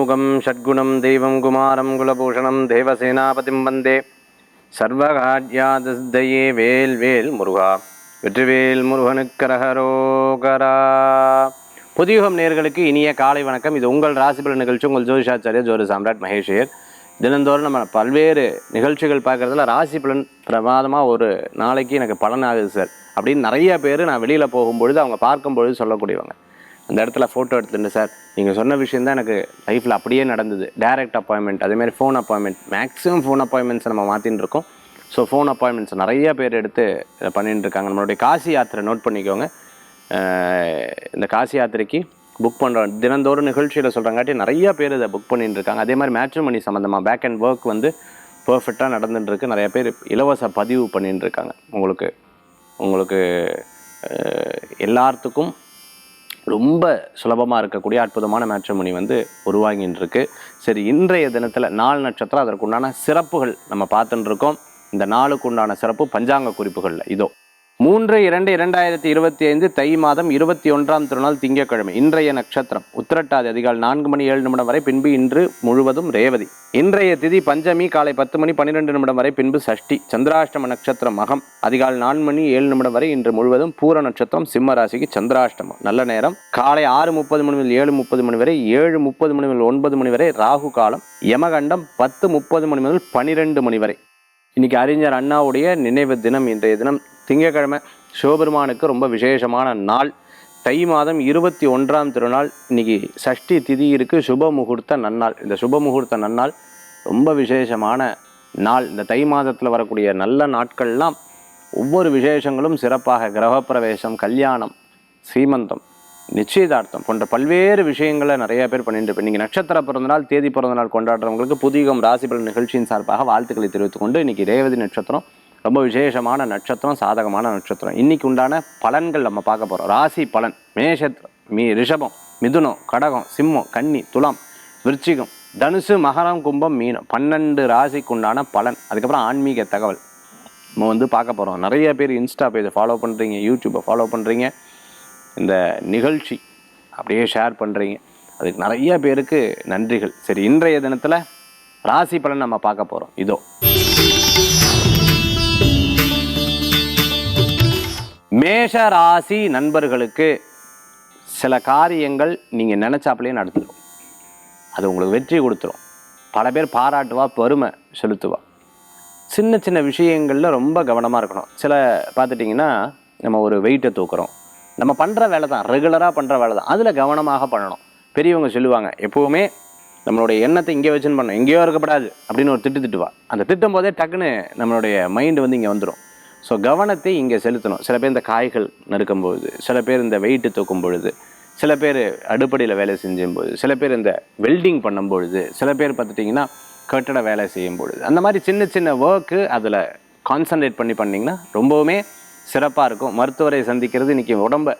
ஷண்முகம் ஷட்குணம் தெய்வம் குமாரம் குலபூஷணம் தேவசேனாபதிம் வந்தே. சர்வகாட்யாதயே வேல் வேல் முருகா. வெற்றிவேல் முருகனுக்கரகரோகரா புதியுகம் நேர்களுக்கு இனிய காலை வணக்கம். இது உங்கள் ராசிபல நிகழ்ச்சி. உங்கள் ஜோதிஷாச்சாரிய ஜோதி சாம்ராட் மகேஷியர். தினந்தோறும் நம்ம பல்வேறு நிகழ்ச்சிகள் பார்க்குறதுல ராசி பலன் பிரமாதமாக ஒரு நாளைக்கு எனக்கு பலன் ஆகுது சார். அப்படின்னு நிறைய பேர் நான் வெளியில் போகும்பொழுது அவங்க பார்க்கும்பொழுது சொல்லக்கூடியவங்க. அந்த இடத்துல ஃபோட்டோ எடுத்துட்டு சார் நீங்கள் சொன்ன விஷயம் தான் எனக்கு லைஃப்பில் அப்படியே நடந்தது. டைரக்ட் அப்பாயின்மெண்ட் அதேமாதிரி phone appointment maximum phone appointments நம்ம மாற்றின்னு இருக்கோம். ஸோ ஃபோன் அப்பாயின்மெண்ட்ஸ் நிறைய பேர் எடுத்து இதை இருக்காங்க. நம்மளுடைய காசி யாத்திரை நோட் பண்ணிக்கோங்க. இந்த காசி யாத்திரைக்கு புக் பண்ணுறோம் தினந்தோறும் நிகழ்ச்சியில் சொல்கிறங்காட்டி நிறைய பேர் இதை புக் பண்ணிட்டு இருக்காங்க. அதே மாதிரி மேட்ரிமணி சம்மந்தமாக பேக் அண்ட் ஒர்க் வந்து பர்ஃபெக்டாக நடந்துட்டு இருக்கு. நிறைய பேர் இலவச பதிவு பண்ணிட்டு இருக்காங்க. உங்களுக்கு உங்களுக்கு எல்லாத்துக்கும் ரொம்ப சுலபமாக இருக்கக்கூடிய அற்புதமான மேட்ரிமணி வந்து உருவாகின்னு இருக்கு சரி இன்றைய தினத்தில் நாலு நட்சத்திரம் அதற்குண்டான சிறப்புகள் நம்ம பார்த்துட்டு இருக்கோம் இந்த நாளுக்கு உண்டான சிறப்பு பஞ்சாங்க குறிப்புகளில் இதோ. மூன்று இரண்டு இரண்டாயிரத்தி இருபத்தி ஐந்து தை மாதம் இருபத்தி ஒன்றாம் திருநாள் திங்கட்கிழமை இன்றைய நட்சத்திரம். உத்திரட்டாதி அதிகால் நான்கு மணி ஏழு நிமிடம் வரை பின்பு இன்று முழுவதும் ரேவதி. இன்றைய திதி பஞ்சமி காலை பத்து மணி பன்னிரெண்டு நிமிடம் வரை பின்பு சஷ்டி சந்திராஷ்டம நட்சத்திரம் மகம் அதிகால் நான்கு மணி ஏழு நிமிடம் வரை இன்று முழுவதும் பூர நட்சத்திரம் சிம்ம ராசிக்கு சந்திராஷ்டமம். நல்ல நேரம். காலை ஆறு முப்பது மணி முதல் ஏழு முப்பது மணி வரை ஏழு முப்பது மணி முதல் ஒன்பது மணி வரை ராகு காலம். யமகண்டம் பத்து முப்பது மணி முதல் பனிரெண்டு மணி வரை. இன்னைக்கு அறிஞர் அண்ணாவுடைய நினைவு தினம் இன்றைய தினம் திங்கட்கிழமை சிவபெருமானுக்கு ரொம்ப விசேஷமான நாள். தை மாதம் இருபத்தி ஒன்றாம் திருநாள். இன்னைக்கு சஷ்டி திதி இருக்குது சுப முகூர்த்த நன்னாள். இந்த சுப முகூர்த்த நன்னாள் ரொம்ப விசேஷமான நாள். இந்த தை மாதத்தில் வரக்கூடிய நல்ல நாட்கள்லாம் ஒவ்வொரு விசேஷங்களும் சிறப்பாக. கிரகப்பிரவேசம் கல்யாணம் சீமந்தம் நிச்சயதார்த்தம் போன்ற பல்வேறு விஷயங்களை நிறைய பேர் பண்ணிட்டு இருப்பேன் நீங்கள் நட்சத்திர பிறந்தநாள் தேதி பிறந்தநாள் கொண்டாடுறவங்களுக்கு புதிகம் ராசிபலன் நிகழ்ச்சியின் சார்பாக வாழ்த்துக்களை தெரிவித்துக்கொண்டு கொண்டு ரேவதி நட்சத்திரம் ரொம்ப விசேஷமான நட்சத்திரம் சாதகமான நட்சத்திரம். இன்னைக்கு உண்டான பலன்கள் நம்ம பார்க்க போகிறோம் ராசி பலன் மேஷத்திரம் மீ ரிஷபம் மிதுனம் கடகம் சிம்மம் கன்னி துலாம் விருச்சிகம் தனுசு மகரம் கும்பம் மீனம். பன்னெண்டு ராசிக்கு உண்டான பலன். அதுக்கப்புறம் ஆன்மீக தகவல். நம்ம வந்து பார்க்க போகிறோம் நிறைய பேர் இன்ஸ்டா பேஜை ஃபாலோ பண்ணுறீங்க யூடியூப்பை ஃபாலோ பண்ணுறீங்க இந்த நிகழ்ச்சி அப்படியே ஷேர் பண்ணுறீங்க அதுக்கு நிறைய பேருக்கு நன்றிகள். சரி இன்றைய தினத்தில் ராசி பலன் நம்ம பார்க்க போகிறோம் இதோ. மேஷ ராசி நண்பர்களுக்கு சில காரியங்கள் நீங்கள் நினச்சாப்பிலே நடத்திடும் அது உங்களுக்கு வெற்றி கொடுத்துரும். பல பேர் பாராட்டுவா பெருமை செலுத்துவா. சின்ன சின்ன விஷயங்களில் ரொம்ப கவனமாக இருக்கணும். சில பார்த்துட்டிங்கன்னா நம்ம ஒரு வெயிட்டை தூக்குறோம். நம்ம பண்ணுற வேலை தான். ரெகுலராக பண்ணுற வேலை தான். அதில் கவனமாக பண்ணணும். பெரியவங்க சொல்லுவாங்க எப்போவுமே நம்மளுடைய எண்ணத்தை இங்கே வச்சுன்னு பண்ணணும். எங்கேயோ இருக்கப்படாது. அப்படின்னு ஒரு திட்டு திட்டுவா. அந்த திட்டும் போதே டக்குன்னு நம்மளுடைய மைண்டு வந்து இங்கே வந்துடும் ஸோ கவனத்தை இங்கே செலுத்தணும். சில பேர் இந்த காய்கள் நறுக்கும் பொழுது சில பேர் இந்த வெயிட்டு தூக்கும் பொழுது சில பேர் அடுப்படியில் வேலை செஞ்சும் சில பேர் இந்த வெல்டிங் பண்ணும் பொழுது சில பேர் பார்த்துட்டிங்கன்னா கட்டட வேலை செய்யும் பொழுது அந்த மாதிரி சின்ன சின்ன ஒர்க்கு அதில் கான்சன்ட்ரேட் பண்ணி பண்ணிங்கன்னா ரொம்பவுமே சிறப்பாக இருக்கும். மருத்துவரை சந்திக்கிறது இன்றைக்கி உடம்ப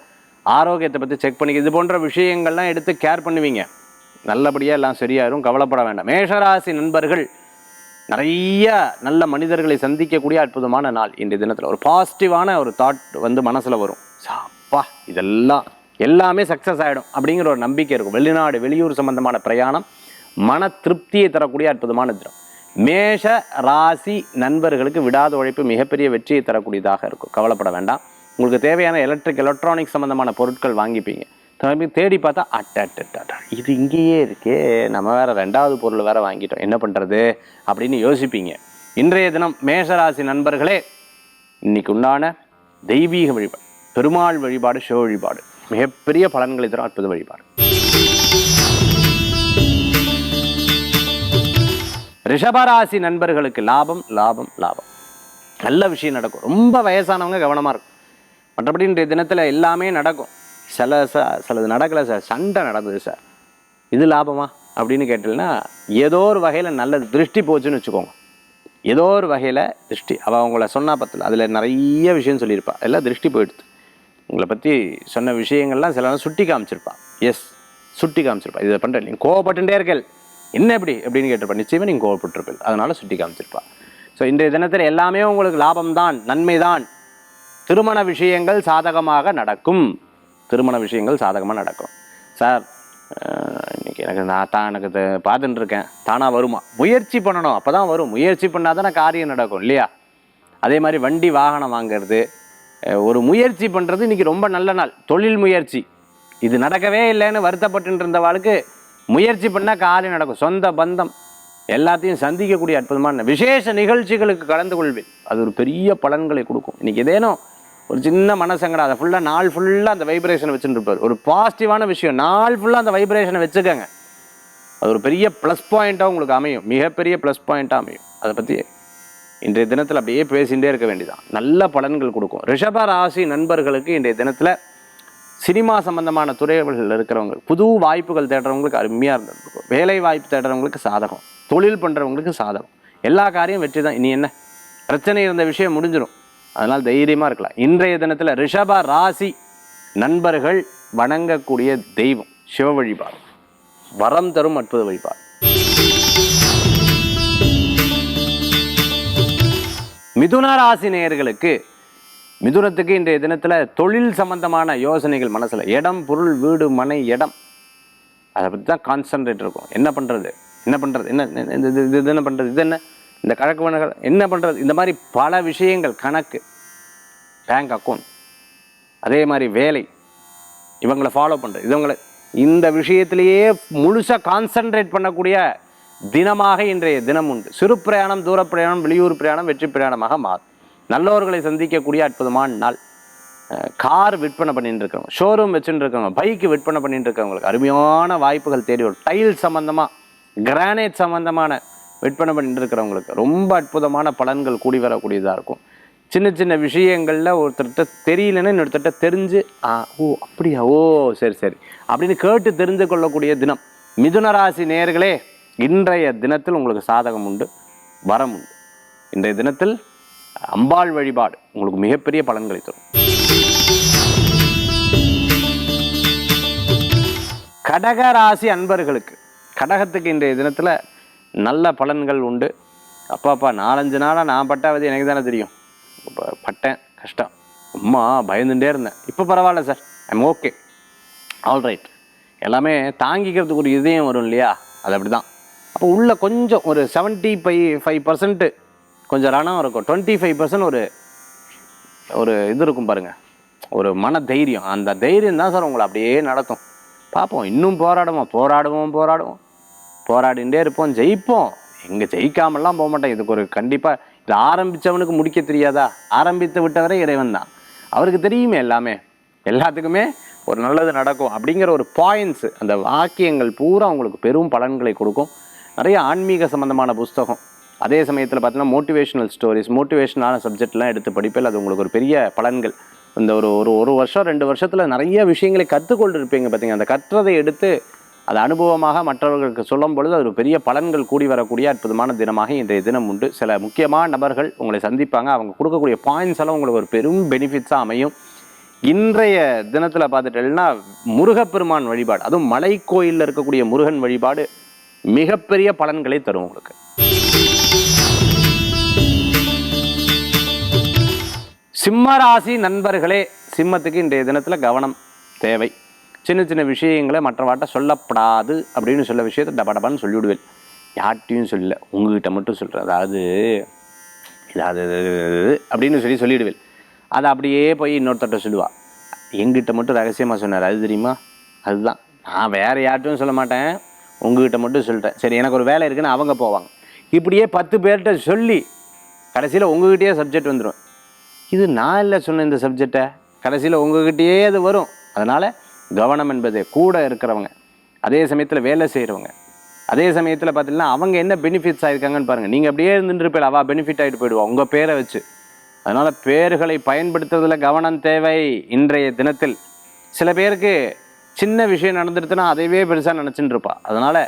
ஆரோக்கியத்தை பற்றி செக் பண்ணி இது போன்ற விஷயங்கள்லாம் எடுத்து கேர் பண்ணுவீங்க. நல்லபடியாக எல்லாம் சரியாயிரும் கவலைப்பட வேண்டாம். மேஷராசி நண்பர்கள் நிறைய நல்ல மனிதர்களை சந்திக்கக்கூடிய அற்புதமான நாள் இன்றைய தினத்தில். ஒரு பாசிட்டிவான ஒரு தாட் வந்து மனசில் வரும். சாப்பா இதெல்லாம் எல்லாமே சக்ஸஸ் ஆகிடும் அப்படிங்கிற ஒரு நம்பிக்கை இருக்கும். வெளிநாடு வெளியூர் சம்பந்தமான பிரயாணம் மன திருப்தியை தரக்கூடிய அற்புதமான தினம். மேஷ ராசி நண்பர்களுக்கு விடாத உழைப்பு மிகப்பெரிய வெற்றியை தரக்கூடியதாக இருக்கும். கவலைப்பட வேண்டாம். உங்களுக்கு தேவையான எலக்ட்ரிக் எலக்ட்ரானிக் சம்பந்தமான பொருட்கள் வாங்கிப்பீங்க. திரும்பி தேடி பார்த்தா அட்ட இது இங்கேயே இருக்கே நம்ம வேற ரெண்டாவது பொருள் வேற வாங்கிட்டோம். என்ன பண்ணுறது அப்படின்னு யோசிப்பீங்க. இன்றைய தினம் மேஷராசி நண்பர்களே இன்னைக்கு உண்டான தெய்வீக வழிபாடு பெருமாள் வழிபாடு சிவ வழிபாடு மிகப்பெரிய பலன்களை தரும் அற்புத வழிபாடு. ரிஷபராசி நண்பர்களுக்கு லாபம் லாபம் லாபம். நல்ல விஷயம் நடக்கும். ரொம்ப வயசானவங்க கவனமாக இருக்கும். மற்றபடி இன்றைய தினத்தில் எல்லாமே நடக்கும். சில ச சிலது நடக்கலை சார். சண்டை நடந்தது சார். இது லாபமா? அப்படின்னு கேட்டீங்கன்னா ஏதோ ஒரு வகையில் நல்ல திருஷ்டி போச்சுன்னு வச்சுக்கோங்க. ஏதோ ஒரு வகையில் திருஷ்டி. அவள் அவங்கள சொன்னா பத்தில். அதில் நிறைய விஷயம் சொல்லியிருப்பா. எல்லாம் திருஷ்டி போயிடுது. உங்களை பற்றி சொன்ன விஷயங்கள்லாம் சில சுட்டி காமிச்சிருப்பா. எஸ் சுட்டி காமிச்சிருப்பா. இதை பண்ணுறேன் நீங்கள் கோவப்பட்டுட்டே இருக்கல். என்ன எப்படி அப்படின்னு கேட்டிருப்பா. நிச்சயமாக நீங்கள் கோவப்பட்டிருப்பில் அதனால் சுட்டி காமிச்சிருப்பா. ஸோ இன்றைய தினத்தில் எல்லாமே உங்களுக்கு லாபம்தான் நன்மைதான். திருமண விஷயங்கள் சாதகமாக நடக்கும். திருமண விஷயங்கள் சாதகமாக நடக்கும். சார் இன்றைக்கி எனக்கு நான் தான் எனக்கு பார்த்துட்டு இருக்கேன் தானாக வருமா? முயற்சி பண்ணணும். அப்போ தான் வரும். முயற்சி பண்ணால் தானே காரியம் நடக்கும் இல்லையா? அதே மாதிரி வண்டி வாகனம் வாங்கிறது ஒரு முயற்சி பண்ணுறது இன்றைக்கி ரொம்ப நல்ல நாள். தொழில் முயற்சி. இது நடக்கவே இல்லைன்னு வருத்தப்பட்டு இருந்தவாளுக்கு முயற்சி பண்ணால் காரியம் நடக்கும். சொந்த பந்தம். எல்லாத்தையும் சந்திக்கக்கூடிய அற்புதமான விசேஷ நிகழ்ச்சிகளுக்கு கலந்து கொள்வேன். அது ஒரு பெரிய பலன்களை கொடுக்கும். இன்றைக்கி ஏதேனும் ஒரு சின்ன மனசங்கடம். அதை ஃபுல்லாக நாள் ஃபுல்லாக அந்த வைப்ரேஷனை வச்சுட்டு இருப்பார். ஒரு பாசிட்டிவான விஷயம். நாள் ஃபுல்லாக அந்த வைப்ரேஷனை வச்சுக்கோங்க. அது ஒரு பெரிய ப்ளஸ் பாயிண்ட்டாக உங்களுக்கு அமையும். மிகப்பெரிய ப்ளஸ் பாயிண்ட்டாக அமையும். அதை பற்றி இன்றைய தினத்தில் அப்படியே பேசிகிட்டே இருக்க வேண்டியதான் நல்ல பலன்கள் கொடுக்கும். ரிஷப ராசி நண்பர்களுக்கு இன்றைய தினத்தில் சினிமா சம்பந்தமான துறைகள் இருக்கிறவங்க புது வாய்ப்புகள் தேடுறவங்களுக்கு அருமையாக இருந்திருக்கும். வேலை வாய்ப்பு தேடுறவங்களுக்கு சாதகம். தொழில் பண்ணுறவங்களுக்கு சாதகம். எல்லா காரியம் வெற்றி தான் இனி என்ன? பிரச்சனை இருந்த விஷயம் முடிஞ்சிடும் அதனால் தைரியமாக இருக்கலாம். இன்றைய தினத்தில் ரிஷப ராசி நண்பர்கள் வணங்கக்கூடிய தெய்வம் சிவ வழிபாடு. வரம் தரும் அற்புத வழிபாடு. மிதுன ராசி நேயர்களுக்கு மிதுனத்துக்கு இன்றைய தினத்தில் தொழில் சம்பந்தமான யோசனைகள் மனசில். இடம் பொருள் வீடு மனை இடம். அதை பற்றி தான் கான்சன்ட்ரேட் இருக்கும். என்ன பண்ணுறது என்ன பண்ணுறது என்ன இது- இது என்ன பண்ணுறது இது என்ன? இந்த கணக்கு வழக்குகள் என்ன பண்ணுறது இந்த மாதிரி பல விஷயங்கள் கணக்கு பேங்க் அக்கௌண்ட் அதே மாதிரி வேலை இவங்களை ஃபாலோ பண்ணுறது இவங்களை இந்த விஷயத்திலேயே முழுசாக கான்சன்ட்ரேட் பண்ணக்கூடிய தினமாக இன்றைய தினம் உண்டு. சிறு பிரயாணம் தூர பிரயாணம் வெளியூர் பிரயாணம் வெற்றி பிரயாணமாக மாறும். நல்லவர்களை சந்திக்கக்கூடிய அற்புதமான நாள். கார் விற்பனை பண்ணிட்டு இருக்கவங்க ஷோரூம் வச்சுட்டு இருக்கவங்க பைக்கு விற்பனை பண்ணிட்டு இருக்கவங்களுக்கு அருமையான வாய்ப்புகள் தேடி வரும். டைல் சம்மந்தமாக கிரானைட் சம்மந்தமான விற்பனை பண்ணிட்டு இருக்கிறவங்களுக்கு ரொம்ப அற்புதமான பலன்கள் கூடி வரக்கூடியதாக இருக்கும். சின்ன சின்ன விஷயங்களில் ஒருத்தர்கிட்ட தெரியலன்னு இன்னொருத்தர்கிட்ட தெரிஞ்சு ஆ ஓ அப்படியா? ஓ சரி சரி. அப்படின்னு கேட்டு தெரிந்து கொள்ளக்கூடிய தினம். மிதுனராசி நேர்களே நேயர்களே இன்றைய தினத்தில் உங்களுக்கு சாதகம் உண்டு வரம் உண்டு. இன்றைய தினத்தில் அம்பாள் வழிபாடு உங்களுக்கு மிகப்பெரிய பலன்களை தரும். கடக ராசி அன்பர்களுக்கு கடகத்துக்கு இன்றைய தினத்தில் நல்ல பலன்கள் உண்டு. அப்பாப்பா நாலஞ்சு நாளாக நான் பட்டாவது எனக்கு தானே தெரியும். இப்போ பட்டேன் கஷ்டம். அம்மா பயந்துட்டே இருந்தேன். இப்போ பரவாயில்ல sir I'm okay all right எல்லாமே தாங்கிக்கிறதுக்கு ஒரு இதயம் வரும் இல்லையா? அது அப்படி தான் அப்போ உள்ளே கொஞ்சம் ஒரு செவன்ட்டி ஃபைவ் ஃபைவ் பர்சன்ட்டு கொஞ்சம் ரணம் இருக்கும். டுவெண்ட்டி ஃபைவ் பர்சன்ட் ஒரு ஒரு இது இருக்கும் பாருங்கள் ஒரு மன தைரியம் அந்த தைரியம் தான் சார் உங்களை அப்படியே நடத்தும். பார்ப்போம். இன்னும் போராடுவோம் போராடுவோம் போராடுவோம். போராடிண்டே இருப்போம் ஜெயிப்போம். எங்கே ஜெயிக்காமலாம் போக மாட்டேன் இதுக்கு ஒரு கண்டிப்பாக இது ஆரம்பித்தவனுக்கு முடிக்க தெரியாதா? ஆரம்பித்து விட்டவரே இறைவன் தான் அவருக்கு தெரியுமே எல்லாமே. எல்லாத்துக்குமே ஒரு நல்லது நடக்கும் அப்படிங்கிற ஒரு பாயிண்ட்ஸு அந்த வாக்கியங்கள் பூரா உங்களுக்கு பெரும் பலன்களை கொடுக்கும். நிறைய ஆன்மீக சம்மந்தமான புஸ்தகம். அதே சமயத்தில் பார்த்தீங்கன்னா மோட்டிவேஷனல் ஸ்டோரிஸ் மோட்டிவேஷனான சப்ஜெக்ட்லாம் எடுத்து படிப்பில் அது உங்களுக்கு ஒரு பெரிய பலன்கள். இந்த ஒரு ஒரு ஒரு வருஷம் ரெண்டு வருஷத்தில் நிறைய விஷயங்களை கற்றுக்கொண்டு இருப்பீங்க பார்த்தீங்க. அந்த கற்றதை எடுத்து அது அனுபவமாக மற்றவர்களுக்கு சொல்லும் பொழுது அது ஒரு பெரிய பலன்கள் கூடி வரக்கூடிய அற்புதமான தினமாக இன்றைய தினம் உண்டு. சில முக்கியமான நபர்கள் உங்களை சந்திப்பாங்க. அவங்க கொடுக்கக்கூடிய பாயிண்ட்ஸ் எல்லாம் உங்களுக்கு ஒரு பெரும் பெனிஃபிட்ஸாக அமையும். இன்றைய தினத்தில் பார்த்துட்டேன்னா முருகப்பெருமான் வழிபாடு. அதுவும் மலை கோயிலில் இருக்கக்கூடிய முருகன் வழிபாடு மிகப்பெரிய பலன்களை தரும் உங்களுக்கு. சிம்மராசி நண்பர்களே சிம்மத்துக்கு இன்றைய தினத்தில் கவனம் தேவை. சின்ன சின்ன விஷயங்களை மற்றவாட்ட சொல்லப்படாது அப்படின்னு சொல்ல விஷயத்தை டப டபான்னு சொல்லிவிடுவேன். யார்கிட்டையும் சொல்லல. உங்ககிட்ட மட்டும் சொல்கிறேன் அதாவது இதாவது அது அப்படின்னு சொல்லி சொல்லிவிடுவேன் அதை அப்படியே போய் இன்னொருத்தட்ட சொல்லுவாள் எங்கிட்ட மட்டும் ரகசியமாக சொன்னார். அது தெரியுமா? அதுதான். நான் வேறு யார்ட்டும் சொல்ல மாட்டேன். உங்ககிட்ட மட்டும் சொல்லிட்டேன் சரி எனக்கு ஒரு வேலை இருக்குன்னு அவங்க போவாங்க. இப்படியே பத்து பேர்கிட்ட சொல்லி கடைசியில் உங்ககிட்டயே சப்ஜெக்ட் வந்துடும் இது நான் இல்லை சொன்ன இந்த சப்ஜெக்டை கடைசியில் உங்ககிட்டயே அது வரும். அதனால் கவனம் என்பது கூட இருக்கிறவங்க. அதே சமயத்தில் வேலை செய்கிறவங்க அதே சமயத்தில் பார்த்தீங்கன்னா அவங்க என்ன பெனிஃபிட்ஸ் ஆகிருக்காங்கன்னு பாருங்கள் நீங்கள் அப்படியே இருந்துட்டு அவள் பெனிஃபிட் ஆகிட்டு போயிடுவா உங்கள் பேரை வச்சு. அதனால் பேர்களை பயன்படுத்துறதில் கவனம் தேவை. இன்றைய தினத்தில் சில பேருக்கு சின்ன விஷயம் நடந்துடுதுன்னா அதைவே பெருசாக நினச்சிட்டு இருப்பா. அதனால்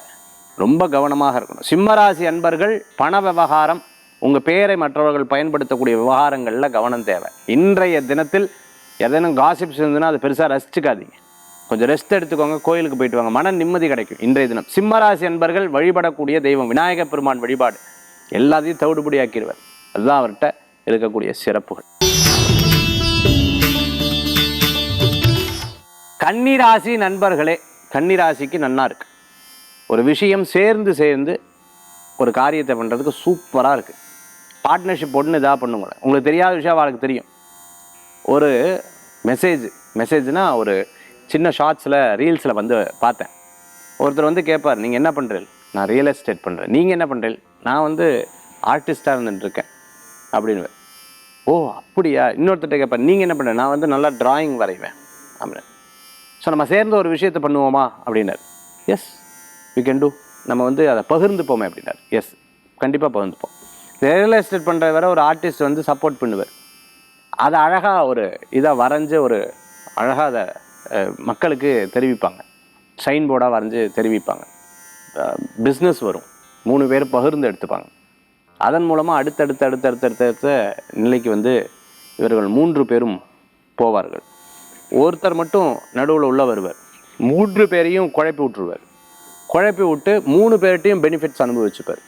ரொம்ப கவனமாக இருக்கணும். சிம்மராசி அன்பர்கள் பண விவகாரம் உங்கள் பேரை மற்றவர்கள் பயன்படுத்தக்கூடிய விவகாரங்களில் கவனம் தேவை. இன்றைய தினத்தில் எதனும் காசிப்ஸ் இருந்ததுன்னா அது பெருசாக ரசிச்சுக்காதீங்க. கொஞ்சம் ரெஸ்ட் எடுத்துக்கோங்க கோயிலுக்கு போயிட்டு வாங்க. மன நிம்மதி கிடைக்கும். இன்றைய தினம் சிம்மராசி என்பர்கள் வழிபடக்கூடிய தெய்வம் விநாயகப் பெருமான் வழிபாடு. எல்லாத்தையும் தவிடுபடி ஆக்கிடுவார் அதுதான் அவர்கிட்ட இருக்கக்கூடிய சிறப்புகள். கன்னிராசி நண்பர்களே கன்னிராசிக்கு நன்னா இருக்கு. ஒரு விஷயம் சேர்ந்து சேர்ந்து ஒரு காரியத்தை பண்ணுறதுக்கு சூப்பராக இருக்குது பார்ட்னர்ஷிப் ஒன்று இதாக பண்ணுங்க. உங்களுக்கு தெரியாத விஷயம் அவளுக்கு தெரியும். ஒரு மெசேஜ் மெசேஜ்னா ஒரு சின்ன ஷார்ட்ஸில் ரீல்ஸில் வந்து பார்த்தேன். ஒருத்தர் வந்து கேட்பார் நீங்கள் என்ன பண்ணுறீங்க நான் ரியல் எஸ்டேட் பண்ணுறேன் நீங்கள் என்ன பண்ணுறீங்க நான் வந்து ஆர்டிஸ்ட்டாக இருந்துட்டுருக்கேன் அப்படின்னு. ஓ அப்படியா? இன்னொருத்தர்கிட்ட கேட்பார் நீங்கள் என்ன பண்ணுற நான் வந்து நல்லா டிராயிங் வரைவேன். அப்படின்னு. ஸோ நம்ம சேர்ந்து ஒரு விஷயத்தை பண்ணுவோமா? அப்படின்னார். எஸ் வி கேன் டூ நம்ம வந்து அதை பகிர்ந்துப்போமே அப்படின்னார். எஸ் கண்டிப்பாக பகிர்ந்துப்போம். ரியல் எஸ்டேட் பண்ணுற வரை ஒரு ஆர்டிஸ்ட் வந்து சப்போர்ட் பண்ணுவார். அதை அழகாக ஒரு இதை வரைஞ்சு ஒரு அழகாக அதை மக்களுக்கு தெரிவிப்பாங்க. சைன் போர்டாக வரைஞ்சு தெரிவிப்பாங்க. பிஸ்னஸ் வரும். மூணு பேர் பகிர்ந்து எடுத்துப்பாங்க. அதன் மூலமாக அடுத்தடுத்து அடுத்தடுத்து அடுத்தடுத்த நிலைக்கு வந்து இவர்கள் மூன்று பேரும் போவார்கள். ஒருத்தர் மட்டும் நடுவில் உள்ள வருவார். மூன்று பேரையும் குழப்பி விட்டுருவார். குழப்பி விட்டு மூணு பேர்கிட்டையும் பெனிஃபிட்ஸ் அனுபவிச்சுப்பார்.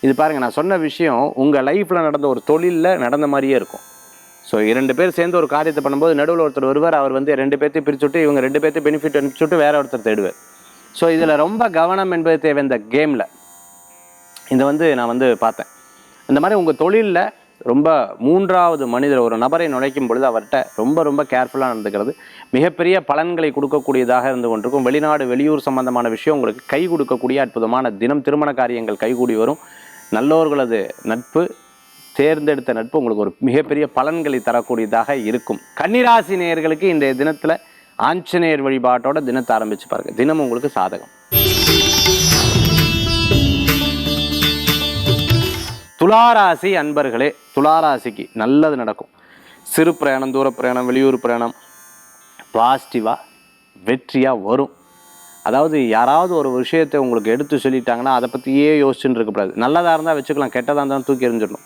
இது பாருங்கள் நான் சொன்ன விஷயம் உங்கள் லைஃப்பில் நடந்த ஒரு தொழிலில் நடந்த மாதிரியே இருக்கும். ஸோ இரண்டு பேர் சேர்ந்து ஒரு காரியத்தை பண்ணும்போது நடுவில் ஒருத்தர் வருவார் அவர் வந்து ரெண்டு பேர்த்தையும் பிரிச்சுட்டு இவங்க ரெண்டு பேர்த்தையும் பெனிஃபிட் அனுப்பிச்சுட்டு வேற ஒருத்தர் தேடுவார். ஸோ இதில் ரொம்ப கவனம் என்பது தேவை இந்த கேமில் இதை வந்து நான் வந்து பார்த்தேன். இந்த மாதிரி உங்கள் தொழிலில் ரொம்ப மூன்றாவது மனிதர் ஒரு நபரை நுழைக்கும் பொழுது அவர்கிட்ட ரொம்ப ரொம்ப கேர்ஃபுல்லாக நடந்துக்கிறது. மிகப்பெரிய பலன்களை கொடுக்கக்கூடியதாக இருந்து கொண்டிருக்கும். வெளிநாடு வெளியூர் சம்பந்தமான விஷயம் உங்களுக்கு கை கொடுக்கக்கூடிய அற்புதமான தினம் திருமண காரியங்கள் கைகூடி வரும். நல்லோர்களது நட்பு தேர்ந்தெடுத்த நட்பு உங்களுக்கு ஒரு மிகப்பெரிய பலன்களை தரக்கூடியதாக இருக்கும். கன்னிராசி நேயர்களுக்கு இன்றைய தினத்தில் ஆஞ்சநேயர் வழிபாட்டோட தினத்தை ஆரம்பிச்சு பாருங்க. தினம் உங்களுக்கு சாதகம். துளாராசி அன்பர்களே துளாராசிக்கு நல்லது நடக்கும். சிறு பிரயாணம் தூர பிரயாணம் வெளியூர் பிரயாணம் பாசிட்டிவாக வெற்றியாக வரும். அதாவது யாராவது ஒரு விஷயத்தை உங்களுக்கு எடுத்து சொல்லிட்டாங்கன்னா அதை பற்றியே யோசிச்சுட்டு இருக்கக்கூடாது நல்லதாக இருந்தால் வச்சுக்கலாம் கெட்டதாக இருந்தாலும் தூக்கி எறிஞ்சிடணும்.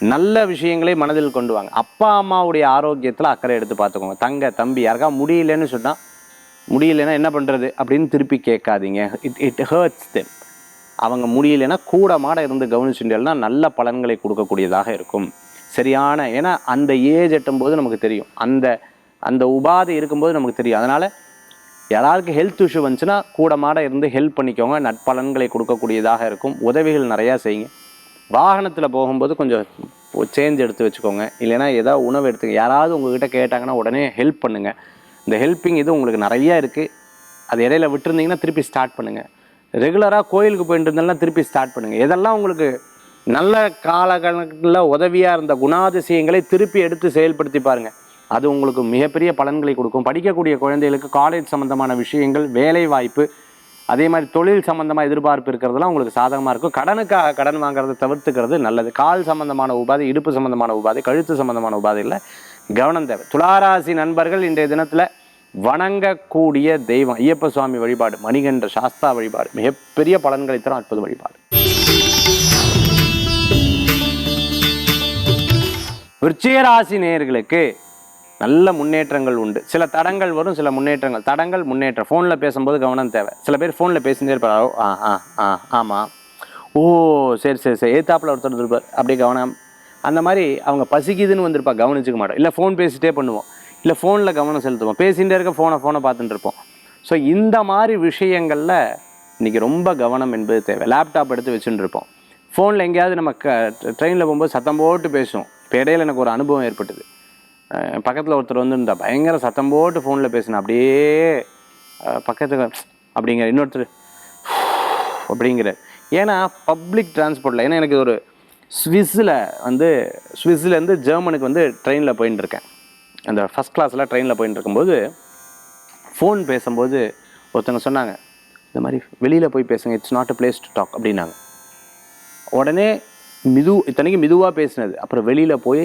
நல்ல விஷயங்களை மனதில் கொண்டு வாங்க. அப்பா அம்மாவுடைய ஆரோக்கியத்தில் அக்கறை எடுத்து பார்த்துக்கோங்க. தங்க தம்பி யாருக்கா முடியலன்னு சொன்னால் முடியலன்னா என்ன பண்ணுறது அப்படின்னு திருப்பி கேட்காதீங்க. இட் இட் ஹர்ட்ஸ் தெம் அவங்க முடியலன்னா கூட மாட இருந்து கவனிச்சுட்டேன்னா நல்ல பலன்களை கொடுக்கக்கூடியதாக இருக்கும். சரியான ஏன்னா அந்த ஏஜ் எட்டும்போது நமக்கு தெரியும். அந்த அந்த உபாதை இருக்கும்போது நமக்கு தெரியும். அதனால் யாராருக்கு ஹெல்த் இஷ்யூ வந்துச்சுன்னா கூட மாட இருந்து ஹெல்ப் பண்ணிக்கோங்க. நட்பலன்களை கொடுக்கக்கூடியதாக இருக்கும். உதவிகள் நிறையா செய்யுங்க. வாகனத்தில் போகும்போது கொஞ்சம் சேஞ்ச் எடுத்து வச்சுக்கோங்க. இல்லைன்னா ஏதாவது உணவு எடுத்துங்க யாராவது உங்ககிட்ட கேட்டாங்கன்னா உடனே ஹெல்ப் பண்ணுங்கள் இந்த ஹெல்ப்பிங் இது உங்களுக்கு நிறையா இருக்குது அது இடையில விட்டுருந்தீங்கன்னா திருப்பி ஸ்டார்ட் பண்ணுங்கள் ரெகுலராக கோயிலுக்கு போயிட்டு இருந்தாலும் திருப்பி ஸ்டார்ட் பண்ணுங்கள் இதெல்லாம் உங்களுக்கு நல்ல காலகட்டத்தில் உதவியாக இருந்த குணாதிசயங்களை திருப்பி எடுத்து செயல்படுத்தி பாருங்கள் அது உங்களுக்கு மிகப்பெரிய பலன்களை கொடுக்கும். படிக்கக்கூடிய குழந்தைகளுக்கு காலேஜ் சம்மந்தமான விஷயங்கள் வேலை வாய்ப்பு அதே மாதிரி தொழில் சம்மந்தமாக எதிர்பார்ப்பு இருக்கிறதுலாம் உங்களுக்கு சாதகமாக இருக்கும். கடனுக்காக கடன் வாங்குறதை தவிர்த்துக்கிறது நல்லது. கால் சம்மந்தமான உபாதை இடுப்பு சம்மந்தமான உபாதை கழுத்து சம்மந்தமான உபாதையில் கவனம் தேவை. துளாராசி நண்பர்கள் இன்றைய தினத்தில் வணங்கக்கூடிய தெய்வம். ஐயப்ப சுவாமி வழிபாடு மணிகண்ட சாஸ்தா வழிபாடு மிகப்பெரிய பலன்களை தரும் அற்புத வழிபாடு. விருச்சிகராசி நேயர்களுக்கு நல்ல முன்னேற்றங்கள் உண்டு. சில தடங்கள் வரும் சில முன்னேற்றங்கள். தடங்கள் முன்னேற்றம். ஃபோனில் பேசும்போது கவனம் தேவை. சில பேர் ஃபோனில் பேசிட்டே இருப்பார் ஆ ஆ ஆ ஆமாம் ஓ சரி சரி சரி. ஏத்தாப்பில் ஒருத்தர் இருப்பார். அப்படியே கவனம். அந்த மாதிரி அவங்க பசிக்குதுன்னு வந்திருப்பா கவனிச்சுக்க மாட்டோம். இல்லை ஃபோன் பேசிகிட்டே பண்ணுவோம். இல்லை ஃபோனில் கவனம் செலுத்துவோம். பேசிகிட்டே இருக்க ஃபோனை ஃபோனை பார்த்துட்டு இருப்போம். ஸோ இந்த மாதிரி விஷயங்களில் இன்றைக்கி ரொம்ப கவனம் என்பது தேவை. லேப்டாப் எடுத்து வச்சுட்டு இருப்போம். ஃபோனில் எங்கேயாவது நம்ம க ட்ரெயினில் போகும்போது சத்தம் போட்டு பேசுவோம். இப்போ இடையில எனக்கு ஒரு அனுபவம் ஏற்பட்டது. பக்கத்தில் ஒருத்தர் வந்து பயங்கர சத்தம் போட்டு ஃபோனில் பேசினேன் அப்படியே பக்கத்துக்கு அப்படிங்கிற இன்னொருத்தர் அப்படிங்கிற. ஏன்னா பப்ளிக் டிரான்ஸ்போர்ட்டில் ஏன்னா எனக்கு ஒரு ஸ்விஸ்ஸில் வந்து ஸ்விஸ்லேருந்து ஜெர்மனுக்கு வந்து ட்ரெயினில் போயின்னு இருக்கேன். அந்த ஃபஸ்ட் கிளாஸில் ட்ரெயினில் போயின்னு இருக்கும்போது ஃபோன் பேசும்போது ஒருத்தவங்க சொன்னாங்க இந்த மாதிரி வெளியில் போய் பேசுங்க it's not a place to talk அப்படின்னாங்க. உடனே மிது இத்தனைக்கு மெதுவாக பேசினது. அப்புறம் வெளியில் போய்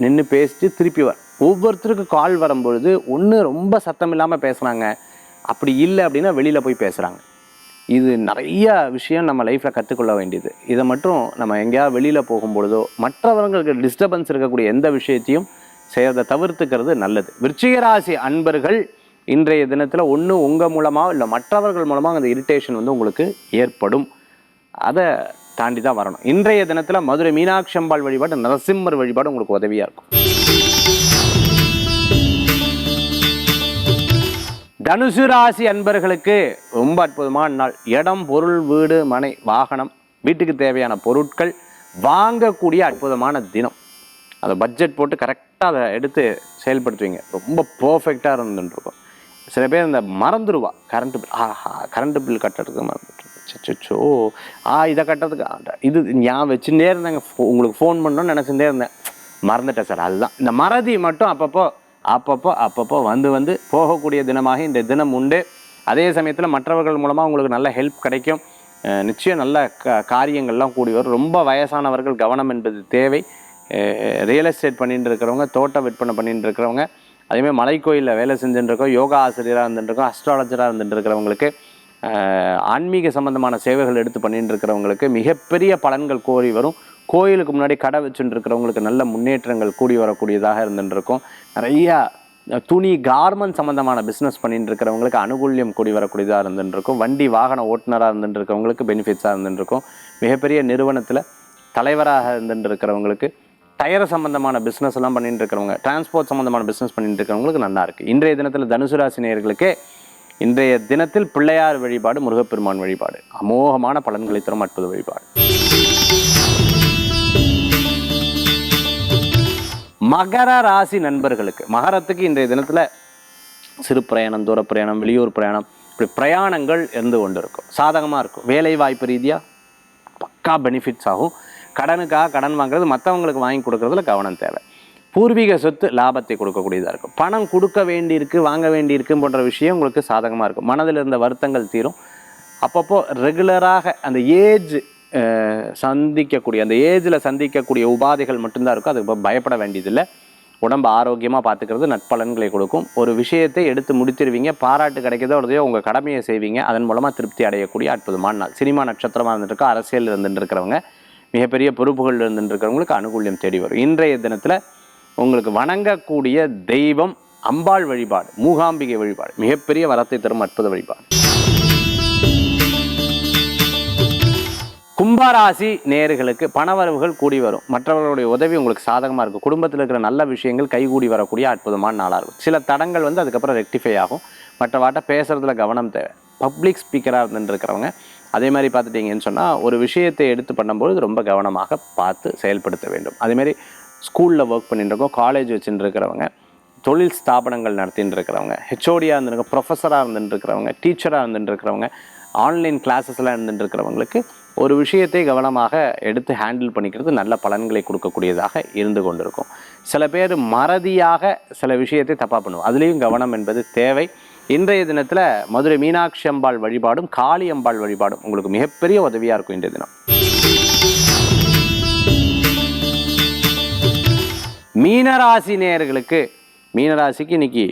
நின்று பேசிட்டு திருப்பி வர ஒவ்வொருத்தருக்கு கால் வரும்பொழுது ஒன்று ரொம்ப சத்தம் இல்லாமல் பேசுகிறாங்க அப்படி இல்லை அப்படின்னா வெளியில் போய் பேசுகிறாங்க இது நிறைய விஷயம் நம்ம லைஃப்பில் கற்றுக்கொள்ள வேண்டியது. இதை மட்டும் நம்ம எங்கேயாவது வெளியில் போகும்பொழுதோ மற்றவர்களுக்கு டிஸ்டர்பன்ஸ் இருக்கக்கூடிய எந்த விஷயத்தையும் செய்கிறத தவிர்த்துக்கிறது நல்லது. விருச்சிகராசி அன்பர்கள் இன்றைய தினத்தில் ஒன்று உங்கள் மூலமாக இல்லை மற்றவர்கள் மூலமாக அந்த இரிட்டேஷன் வந்து உங்களுக்கு ஏற்படும். அதை தாண்டி தான் வரணும். இன்றைய தினத்தில் மதுரை மீனாட்சி அம்பாள் வழிபாடு நரசிம்மர் வழிபாடு உங்களுக்கு உதவியாக இருக்கும். தனுசு ராசி அன்பர்களுக்கு ரொம்ப அற்புதமான நாள். இடம் பொருள் வீடு மனை வாகனம் வீட்டுக்கு தேவையான பொருட்கள் வாங்கக்கூடிய அற்புதமான தினம். அதை பட்ஜெட் போட்டு கரெக்டாக அதை எடுத்து செயல்படுத்துவீங்க. ரொம்ப பர்ஃபெக்டாக இருந்துருக்கும் சில பேர் இந்த மறந்துடுவா கரண்ட் பில் ஆஹா கரண்ட் பில் கட்டுறதுக்கு மறந்துட்டு சச்சோ ஆ இதை கட்டுறதுக்கு இது ஞாபகம் வச்சுட்டே இருந்தேங்க. ஃபோ- உங்களுக்கு ஃபோன் பண்ணணும்னு நினச்சிட்டே இருந்தேன். மறந்துட்டேன் சார் அதுதான். இந்த மறதி மட்டும் அப்பப்போ அப்பப்போ அப்பப்போ வந்து வந்து போகக்கூடிய தினமாக இந்த தினம் உண்டு. அதே சமயத்தில் மற்றவர்கள் மூலமாக உங்களுக்கு நல்ல ஹெல்ப் கிடைக்கும். நிச்சயம் நல்ல க காரியங்கள்லாம் கூடி வரும். ரொம்ப வயசானவர்கள் கவனம் என்பது தேவை. ரியல் எஸ்டேட் பண்ணிட்டு இருக்கிறவங்க தோட்ட விற்பனை பண்ணிட்டு இருக்கிறவங்க அதேமாதிரி மலைக்கோயிலில் வேலை செஞ்சுட்டு இருக்கோம் யோகா ஆசிரியராக இருந்துட்டு இருக்கோம் அஸ்ட்ராலஜராக இருந்துட்டு இருக்கிறவங்களுக்கு ஆன்மீக சம்பந்தமான சேவைகள் எடுத்து பண்ணிட்டு இருக்கிறவங்களுக்கு மிகப்பெரிய பலன்கள் கோரி வரும். கோயிலுக்கு முன்னாடி கடை வச்சுட்டு இருக்கிறவங்களுக்கு நல்ல முன்னேற்றங்கள் கூடி வரக்கூடியதாக இருந்துருக்கும் நிறையா துணி கார்மெண்ட் சம்மந்தமான பிஸ்னஸ் பண்ணிட்டு இருக்கிறவங்களுக்கு அனுகூல்யம் கூடி வரக்கூடியதாக இருந்துருக்கும் வண்டி வாகன ஓட்டுநராக இருந்துருக்கவங்களுக்கு பெனிஃபிட்ஸாக இருந்துருக்கும் மிகப்பெரிய நிறுவனத்தில் தலைவராக இருந்துருக்கிறவங்களுக்கு டயர் சம்மந்தமான பிஸ்னஸ் எல்லாம் பண்ணிட்டு இருக்கிறவங்க டிரான்ஸ்போர்ட் சம்பந்தமான பிஸ்னஸ் பண்ணிட்டு இருக்கிறவங்களுக்கு நல்லாயிருக்கு இன்றைய தினத்தில் தனுசு ராசி இன்றைய தினத்தில் பிள்ளையார் வழிபாடு முருகப்பெருமான் வழிபாடு. அமோகமான பலன்களை தரும் அற்புத வழிபாடு. மகர ராசி நண்பர்களுக்கு மகரத்துக்கு இன்றைய தினத்தில் சிறு பிரயாணம் தூர பிரயாணம் வெளியூர் பிரயாணம் இப்படி பிரயாணங்கள் இருந்து கொண்டு இருக்கும் சாதகமாக இருக்கும். வேலை வாய்ப்பு ரீதியாக பக்கா பெனிஃபிட்ஸ் ஆகும். கடனுக்காக கடன் வாங்குறது மற்றவங்களுக்கு வாங்கி கொடுக்குறதுல கவனம் தேவை. பூர்வீக சொத்து லாபத்தை கொடுக்கக்கூடியதாக இருக்கும். பணம் கொடுக்க வேண்டியிருக்கு வாங்க வேண்டியிருக்கு போன்ற விஷயம் உங்களுக்கு சாதகமாக இருக்கும். மனதில் இருந்த வருத்தங்கள் தீரும். அப்பப்போ ரெகுலராக அந்த ஏஜ் சந்திக்கக்கூடிய அந்த ஏஜில் சந்திக்கக்கூடிய உபாதைகள் மட்டும்தான் இருக்கும். அதுக்கு பயப்பட வேண்டியதில்லை. உடம்பு ஆரோக்கியமாக பார்த்துக்கிறது நட்பலன்களை கொடுக்கும். ஒரு விஷயத்தை எடுத்து முடித்திருவீங்க பாராட்டு கிடைக்கிறதோ அதையோ உங்கள் கடமையை செய்வீங்க. அதன் மூலமாக திருப்தி அடையக்கூடிய அற்புதமான நாள். சினிமா நட்சத்திரமாக இருந்துட்டு அரசியல் இருந்துட்டு இருக்கிறவங்க மிகப்பெரிய பொறுப்புகள் இருந்துட்டு இருக்கிறவங்களுக்கு அனுகூல்யம் தேடி வரும். இன்றைய தினத்தில் உங்களுக்கு வணங்கக்கூடிய தெய்வம் அம்பாள் வழிபாடு மூகாம்பிகை வழிபாடு மிகப்பெரிய வரத்தை தரும் அற்புத வழிபாடு. கும்பராசி நேர்களுக்கு பணவரவுகள் கூடி வரும். மற்றவர்களுடைய உதவி உங்களுக்கு சாதகமாக இருக்கும். குடும்பத்தில் இருக்கிற நல்ல விஷயங்கள் கைகூடி வரக்கூடிய அற்புதமான நாளாக இருக்கும். சில தடங்கள் வந்து அதுக்கப்புறம் ரெக்டிஃபை ஆகும். மற்றவாட்ட பேசுகிறதுல கவனம் தேவை. பப்ளிக் ஸ்பீக்கராக இருந்துருக்கிறவங்க அதே மாதிரி பார்த்துட்டிங்கன்னு சொன்னால் ஒரு விஷயத்தை எடுத்து பண்ணும்போது ரொம்ப கவனமாக பார்த்து செயல்படுத்த வேண்டும். அதேமாதிரி ஸ்கூலில் ஒர்க் பண்ணிட்டுருக்கோம் காலேஜ் வச்சுட்டு இருக்கிறவங்க தொழில் ஸ்தாபனங்கள் நடத்திட்டு இருக்கிறவங்க ஹெச்ஓடியாக இருந்துருக்க ப்ரொஃபஸராக இருந்துட்டு இருக்கிறவங்க டீச்சராக இருந்துட்டு இருக்கிறவங்க ஆன்லைன் கிளாஸஸ்லாம் இருந்துட்டு இருக்கிறவங்களுக்கு ஒரு விஷயத்தை கவனமாக எடுத்து ஹேண்டில் பண்ணிக்கிறது நல்ல பலன்களை கொடுக்கக்கூடியதாக இருந்து கொண்டிருக்கும். சில பேர் மறதியாக சில விஷயத்தை தப்பாக பண்ணுவோம் அதுலேயும் கவனம் என்பது தேவை. இன்றைய தினத்தில் மதுரை மீனாட்சி அம்பாள் வழிபாடும் காளி அம்பாள் வழிபாடும் உங்களுக்கு மிகப்பெரிய உதவியாக இருக்கும் இன்றைய தினம். மீனராசி நேயர்களுக்கு மீனராசிக்கு இன்னைக்கு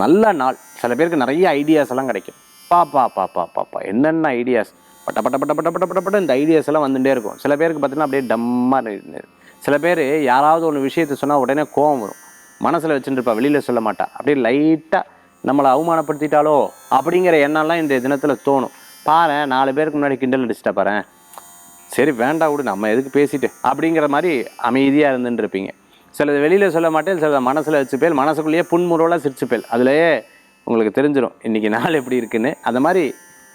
நல்ல நாள். சில பேருக்கு நிறைய ஐடியாஸ் எல்லாம் கிடைக்கும். பாப்பா பாப்பா பாப்பா என்னென்ன ஐடியாஸ் பட்ட பட்ட பட்ட பட்ட பட்ட பட்ட பட்ட இந்த ஐடியாஸ் எல்லாம் வந்துகிட்டே இருக்கும். சில பேருக்கு பார்த்தீங்கன்னா அப்படியே டம்மாக சில பேர் யாராவது ஒன்று விஷயத்தை சொன்னால் உடனே கோவம் வரும். மனசில் வச்சுட்டுருப்பா வெளியில் சொல்ல மாட்டா. அப்படியே லைட்டாக நம்மளை அவமானப்படுத்திட்டாலோ அப்படிங்கிற எண்ணம்லாம் இந்த தினத்தில் தோணும். பாரு நாலு பேருக்கு முன்னாடி கிண்டல் அடிச்சிட்டா பாரு சரி வேண்டாம் விடு நம்ம எதுக்கு பேசிட்டு? அப்படிங்கிற மாதிரி அமைதியாக இருந்துட்டு இருப்பீங்க. சிலது வெளியில் சொல்ல மாட்டேன் சிலது மனசில் வச்சுப்பேல் மனசுக்குள்ளேயே புன்முறுவலாக சிரிச்சுப்பேல் அதுலேயே உங்களுக்கு தெரிஞ்சிடும் இன்றைக்கி நாள் எப்படி இருக்குன்னு. அந்த மாதிரி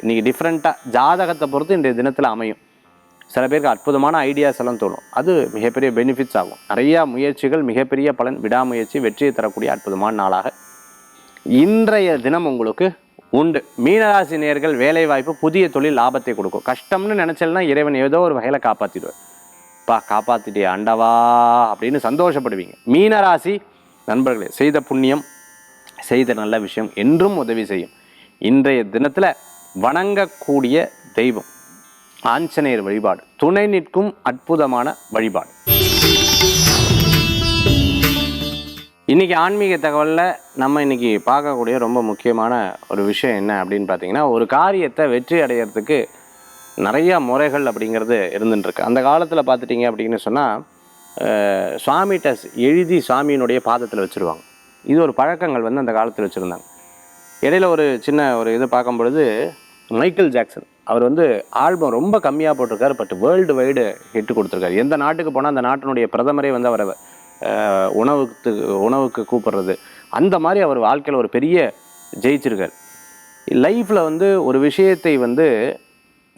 இன்றைக்கி டிஃப்ரெண்ட்டாக ஜாதகத்தை பொறுத்து இன்றைய தினத்தில் அமையும். சில பேருக்கு அற்புதமான ஐடியாஸ் எல்லாம் தோணும். அது மிகப்பெரிய பெனிஃபிட்ஸ் ஆகும். நிறையா முயற்சிகள் மிகப்பெரிய பலன் விடாமுயற்சி வெற்றியை தரக்கூடிய அற்புதமான நாளாக இன்றைய தினம் உங்களுக்கு உண்டு. மீனராசி நேர்கள் வேலைவாய்ப்பு புதிய தொழில் லாபத்தை கொடுக்கும். கஷ்டம்னு நினச்சல்னா இறைவன் ஏதோ ஒரு வகையில் காப்பாற்றிடுவார் அப்பா காப்பாற்றிட்டே ஆண்டவா அப்படின்னு சந்தோஷப்படுவீங்க. மீனராசி நண்பர்களே செய்த புண்ணியம் செய்த நல்ல விஷயம் என்றும் உதவி செய்யும். இன்றைய தினத்தில் வணங்கக்கூடிய தெய்வம் ஆஞ்சநேயர் வழிபாடு. துணை நிற்கும் அற்புதமான வழிபாடு. இன்னைக்கு ஆன்மீக தகவலில் நம்ம இன்னைக்கு பார்க்கக்கூடிய ரொம்ப முக்கியமான ஒரு விஷயம் என்ன அப்படின்னு பார்த்தீங்கன்னா ஒரு காரியத்தை வெற்றி அடையிறதுக்கு நிறையா முறைகள் அப்படிங்கிறது இருந்துட்டுருக்கு. அந்த காலத்தில் பார்த்துட்டிங்க அப்படின்னு சொன்னால் சுவாமிகிட்ட எழுதி சுவாமியினுடைய பாதத்தில் வச்சுருவாங்க. இது ஒரு பழக்கங்கள் வந்து அந்த காலத்தில் வச்சுருந்தாங்க. இடையில ஒரு சின்ன ஒரு இது பார்க்கும் பொழுது மைக்கேல் ஜாக்சன் அவர் வந்து ஆல்பம் ரொம்ப கம்மியாக போட்டிருக்காரு பட் வேர்ல்டு வைடு ஹிட் கொடுத்துருக்காரு. எந்த நாட்டுக்கு போனால் அந்த நாட்டினுடைய பிரதமரே வந்து அவரை உணவுக்கு உணவுக்கு கூப்பிடுறது. அந்த மாதிரி அவர் வாழ்க்கையில் ஒரு பெரிய ஜெயிச்சிருக்கார். லைஃப்பில் வந்து ஒரு விஷயத்தை வந்து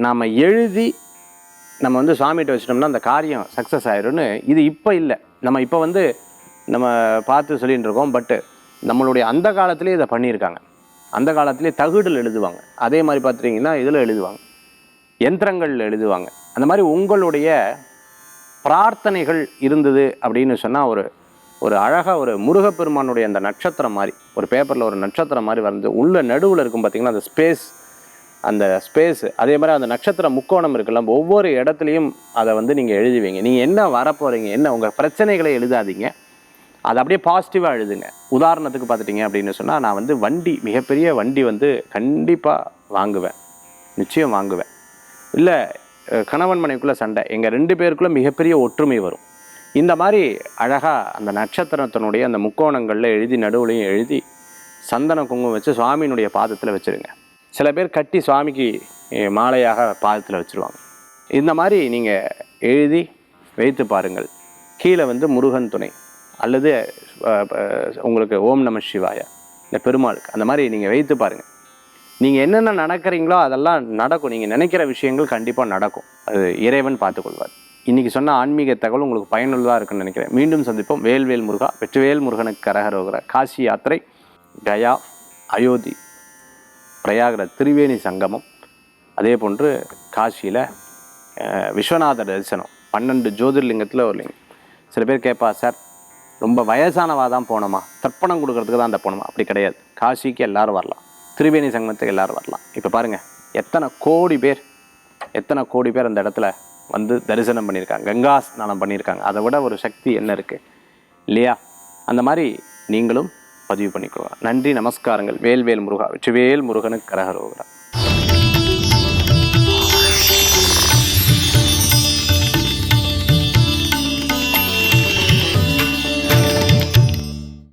நாம் எழுதி நம்ம வந்து சுவாமிகிட்ட வச்சிட்டோம்னா அந்த காரியம் சக்ஸஸ் ஆயிரும்னு இது இப்போ இல்லை. நம்ம இப்போ வந்து நம்ம பார்த்து சொல்லிகிட்டு இருக்கோம் பட்டு நம்மளுடைய அந்த காலத்திலே இதை பண்ணியிருக்காங்க. அந்த காலத்திலே தகுடில் எழுதுவாங்க. அதே மாதிரி பார்த்துட்டிங்கன்னா இதில் எழுதுவாங்க. யந்திரங்களில் எழுதுவாங்க. அந்த மாதிரி உங்களுடைய பிரார்த்தனைகள் இருந்தது அப்படின்னு சொன்னால் ஒரு ஒரு அழகாக ஒரு முருகப்பெருமானுடைய அந்த நட்சத்திரம் மாதிரி ஒரு பேப்பரில் ஒரு நட்சத்திரம் மாதிரி வந்து உள்ள நடுவில் இருக்கும் பார்த்திங்கன்னா அந்த ஸ்பேஸ் அந்த ஸ்பேஸு அதே மாதிரி அந்த நட்சத்திர முக்கோணம் இருக்குல்ல ஒவ்வொரு இடத்துலையும் அதை வந்து நீங்கள் எழுதுவீங்க. நீங்கள் என்ன வரப்போகிறீங்க என்ன உங்கள் பிரச்சனைகளை எழுதாதீங்க. அதை அப்படியே பாசிட்டிவாக எழுதுங்க. உதாரணத்துக்கு பார்த்துட்டிங்க அப்படின்னு சொன்னால் நான் வந்து வண்டி மிகப்பெரிய வண்டி வந்து கண்டிப்பாக வாங்குவேன். நிச்சயம் வாங்குவேன். இல்லை கணவன் மனைவிக்குள்ளே சண்டை. எங்கள் ரெண்டு பேருக்குள்ளே மிகப்பெரிய ஒற்றுமை வரும். இந்த மாதிரி அழகாக அந்த நட்சத்திரத்தினுடைய அந்த முக்கோணங்களில் எழுதி நடுவுலையும் எழுதி சந்தன குங்குமம் வச்சு சுவாமியினுடைய பாதத்தில் வச்சுருங்க. சில பேர் கட்டி சுவாமிக்கு மாலையாக பாதத்தில் வச்சுருவாங்க. இந்த மாதிரி நீங்கள் எழுதி வைத்து பாருங்கள். கீழே வந்து முருகன் துணை. அல்லது உங்களுக்கு ஓம் நம சிவாய இந்த பெருமாளுக்கு. அந்த மாதிரி நீங்கள் வைத்து பாருங்கள் நீங்கள் என்னென்ன நடக்கிறீங்களோ அதெல்லாம் நடக்கும். நீங்கள் நினைக்கிற விஷயங்கள் கண்டிப்பாக நடக்கும். அது இறைவன் பார்த்துக்கொள்வார் இன்றைக்கி சொன்ன ஆன்மீக தகவல் உங்களுக்கு பயனுள்ளதாக இருக்குன்னு நினைக்கிறேன். மீண்டும் சந்திப்போம். வேல்வேல் முருகா வெற்றிவேல் முருகனுக்கு கரகரோகிற காசி யாத்திரை கயா அயோத்தி. பிரயாகர திரிவேணி சங்கமம் அதே போன்று காசியில் விஸ்வநாத தரிசனம் பன்னெண்டு ஜோதிர்லிங்கத்தில் ஒரு லிங்கம். சில பேர் கேட்பா சார் ரொம்ப வயசானவா தான் போனோமா? தர்ப்பணம் கொடுக்கறதுக்கு தான் அந்த போனோமா? அப்படி கிடையாது. காசிக்கு எல்லாரும் வரலாம். திரிவேணி சங்கமத்துக்கு எல்லோரும் வரலாம். இப்போ பாருங்கள் எத்தனை கோடி பேர் எத்தனை கோடி பேர் அந்த இடத்துல வந்து தரிசனம் பண்ணியிருக்காங்க கங்கா ஸ்நானம் பண்ணியிருக்காங்க. அதை விட ஒரு சக்தி என்ன இருக்குது இல்லையா? அந்த மாதிரி நீங்களும் பதிவு பண்ணிக்கோங்க. நன்றி நமஸ்காரங்கள். வேல்வேல் முருகா. வெற்றிவேல் முருகனுக்கு கரகரோகிறார்